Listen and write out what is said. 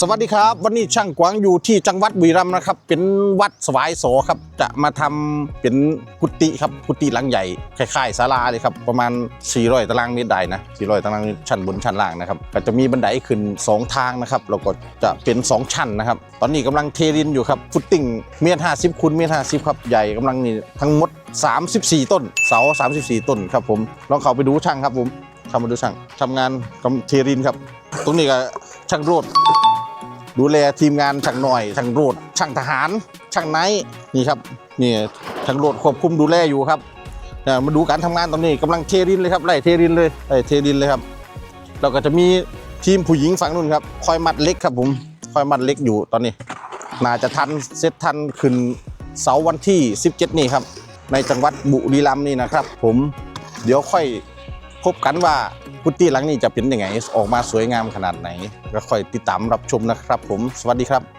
สวัสดีครับ วันนี้ช่างกวางอยู่ที่จังหวัดบุรีรัมย์นะครับ เป็นวัดสวายโสครับ จะมาทำเป็นกุฏิครับกุฏิหลังใหญ่คล้ายๆศาลาเลยครับประมาณ 400 ตารางเมตรได้นะ 400 ตารางเมตรชั้นบนชั้นล่างนะครับก็จะมีบันไดขึ้น 2 ทางนะครับแล้วก็จะเป็น 2 ชั้นนะครับ ตอนนี้กำลังเทดินอยู่ครับฟุตติ้งเมตรห้าสิบคูณเมตรห้าสิบครับใหญ่กำลังนี่ทั้งหมด 34 ต้น เสา 34 ต้นครับผมลองเข้าไปดูช่างครับผมเข้ามาดูช่างทำงานกำเทดินครับ ตรงนี้ก็ช่างโรด ดูแลทีมงานช่างหน่อยช่างโรดช่างทหาร ช่างไนท์นี่ครับนี่ช่างโรดควบคุมดูแลอยู่ครับมาดูการทำงานตอนนี้กำลังเทดินเลยครับไล่เทดินเลยไล่เทดินเลยครับเราก็จะมีทีมผู้หญิงฝั่งนู้นครับคอยมัดเล็กครับผมคอยมัดเล็กอยู่ตอนนี้ น่าจะทันเซตทันขึ้นเสาร์วันที่ 17 นี่ครับ ในจังหวัดบุรีรัมย์นี่นะครับ ผมเดี๋ยวค่อยพบกันว่า กุฏิหลังนี้จะเป็นยังไงออกมาสวยงามขนาดไหนก็คอยติดตามรับชมนะครับผมสวัสดีครับ